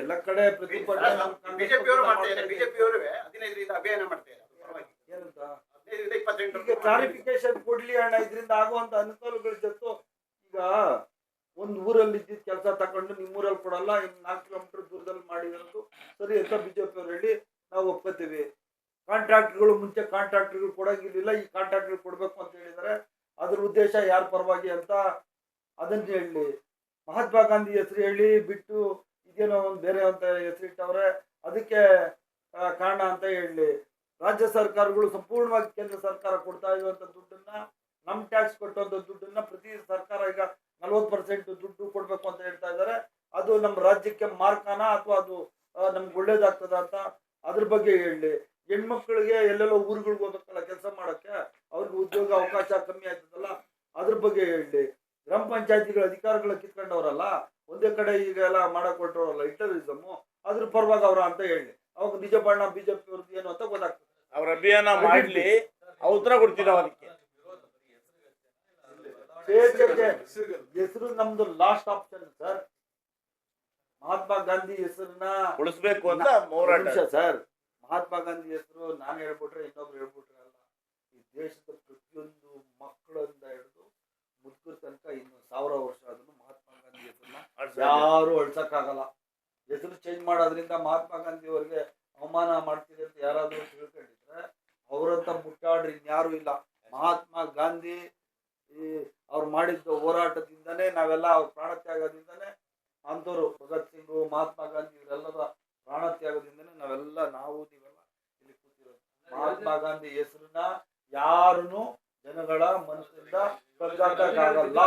ಎಲ್ಲ ಕಡೆ ಪ್ರತಿಭಟನೆ ಬಿಜೆಪಿಯವರು ಮಾಡ್ತಾ ಇದ್ದಾರೆ. ಹದಿನೈದರಿಂದ ಅಭಿಯಾನ ಮಾಡ್ತಾ ಇದ್ದಾರೆ. ಪರವಾಗಿ. ಏನಂತ? ಹದಿನೈದರಿಂದ ಇಪ್ಪತ್ತೆಂಟು ಈಗ ಕ್ಲಾರಿಫಿಕೇಶನ್ ಕೊಡ್ಲಿ ಅಣ್ಣ ಇದರಿಂದ ಆಗುವಂತ ಅನುಕೂಲಗಳ ಜೊತೆ ಈಗ ಒಂದ್ ಊರಲ್ಲಿ ಇದ್ದಿದ್ ಕೆಲಸ ತಗೊಂಡು ನಿಮ್ ಊರಲ್ಲಿ ಕೊಡಲ್ಲ ಇನ್ ನಾಲ್ಕು ಕಿಲೋಮೀಟರ್ ದೂರದಲ್ಲಿ ಮಾಡಿರೋದು. ಸರಿ ಅಂತ ಬಿಜೆಪಿ ಅವ್ರು ಹೇಳಿ ನಾವು ಒಪ್ಕೋತೀವಿ. ಕಾಂಟ್ರಾಕ್ಟ್ಗಳು ಮುಂಚೆ ಕಾಂಟ್ರಾಕ್ಟ್ಗಳು ಕೊಡಂಗಿಲ್ಲ ಈ ಕಾಂಟ್ರಾಕ್ಟ್ಗಳು ಕೊಡ್ಬೇಕು ಅಂತ ಹೇಳಿದಾರೆ ಅದ್ರ ಉದ್ದೇಶ ಯಾರ ಪರವಾಗಿ ಅಂತ ಅದನ್ನ ಹೇಳಿ. ಮಹಾತ್ಮ ಗಾಂಧಿ ಹೆಸರು ಹೇಳಿ ಬಿಟ್ಟು ಒಂದು ಬೇರೆ ಅಂತ ಹೆಸರಿಟ್ಟವ್ರೆ, ಅದಕ್ಕೆ ಕಾರಣ ಅಂತ ಹೇಳಿ. ರಾಜ್ಯ ಸರ್ಕಾರಗಳು ಸಂಪೂರ್ಣವಾಗಿ ಕೇಂದ್ರ ಸರ್ಕಾರ ಕೊಡ್ತಾ ಇರುವಂಥ ದುಡ್ಡನ್ನ, ನಮ್ ಟ್ಯಾಕ್ಸ್ ಕೊಟ್ಟಂತ ದುಡ್ಡನ್ನ ಪ್ರತಿ ಸರ್ಕಾರ ಈಗ ನಲ್ವತ್ತು ಪರ್ಸೆಂಟ್ ದುಡ್ಡು ಕೊಡ್ಬೇಕು ಅಂತ ಹೇಳ್ತಾ ಇದ್ದಾರೆ. ಅದು ನಮ್ಮ ರಾಜ್ಯಕ್ಕೆ ಮಾರ್ಕಾನ ಅಥವಾ ಅದು ನಮ್ಗೆ ಒಳ್ಳೇದಾಗ್ತದ ಅಂತ ಅದ್ರ ಬಗ್ಗೆ ಹೇಳಿ. ಹೆಣ್ಮಕ್ಳಿಗೆ ಎಲ್ಲೆಲ್ಲೋ ಊರುಗಳಿಗೆ ಹೋಗ್ಬೇಕಲ್ಲ ಕೆಲಸ ಮಾಡಕ್ಕೆ, ಅವ್ರಿಗೆ ಉದ್ಯೋಗ ಅವಕಾಶ ಕಮ್ಮಿ ಆಯ್ತದಲ್ಲ ಅದ್ರ ಬಗ್ಗೆ ಹೇಳಿ. ಗ್ರಾಮ ಪಂಚಾಯತಿಗಳ ಅಧಿಕಾರಗಳ ಕಿತ್ಕೊಂಡವ್ರಲ್ಲ ಒಂದೇ ಕಡೆ ಈಗ ಎಲ್ಲ ಮಾಡಕ್ ಕೊಟ್ಟವ್ರಲ್ಲ ಇಟರಿಸಮು ಅದ್ರ ಪರವಾಗಿ ಅವರ ಅಂತ ಹೇಳಿ. ಅವಾಗ ನಿಜ ಬಣ್ಣ ಬಿಜೆಪಿ ಅವ್ರದ್ದು ಏನು ಅಂತ ಗೊತ್ತಾಗ್ತದೆ. ಅವ್ರ ಅಭಿಯಾನ ಮಾಡ್ಲಿ ಉತ್ತರ ಕೊಡ್ತೀವಿ ಅದಕ್ಕೆ. ಹೆಸರು ನಮ್ದು last option sir. Mahatma Gandhi ಹೆಸರನ್ನ ಉಳಿಸ್ಬೇಕು ಅಂತ ಹೋರಾಟ. ಸರ್. ಮಹಾತ್ಮ ಗಾಂಧಿ ಹೆಸರು ನಾನು ಹೇಳ್ಬಿಟ್ರೆ ಇನ್ನೊಬ್ರು ಹೇಳ್ಬಿಟ್ರೆ ಅಲ್ಲ ಈ ದೇಶದ ಪ್ರತಿಯೊಂದು ಯಾರು ಅಳ್ಸಕ್ಕಾಗಲ್ಲ. ಹೆಸರು ಚೇಂಜ್ ಮಾಡೋದ್ರಿಂದ ಮಹಾತ್ಮ ಗಾಂಧಿ ಅವರಿಗೆ ಅವಮಾನ ಮಾಡ್ತೀರಿ ಅಂತ ಯಾರಾದ್ರೂ ತಿಳ್ಕೊಂಡಿದ್ರೆ ಅವರಂತ ಮುಟ್ಟಾಡ್ರಿ, ಇನ್ಯಾರು ಇಲ್ಲ. ಮಹಾತ್ಮ ಗಾಂಧಿ ಈ ಅವ್ರು ಮಾಡಿದ್ದ ಹೋರಾಟದಿಂದನೇ ನಾವೆಲ್ಲ ಅವ್ರ ಪ್ರಾಣ ತ್ಯಾಗದಿಂದನೇ ಅಂಥವ್ರು ಭಗತ್ ಸಿಂಗ್, ಮಹಾತ್ಮ ಗಾಂಧಿ ಇವರೆಲ್ಲರ ಪ್ರಾಣ ತ್ಯಾಗದಿಂದನೇ ನಾವೆಲ್ಲ ನಾವು ನೀವೆಲ್ಲ ಇಲ್ಲಿ ಕೂತಿರೋದು. ಮಹಾತ್ಮ ಗಾಂಧಿ ಹೆಸರನ್ನ ಯಾರನ್ನು ಜನಗಳ ಮನಸ್ಸಿಂದ ಕಗ್ಗಾಕಕ್ಕಾಗಲ್ಲ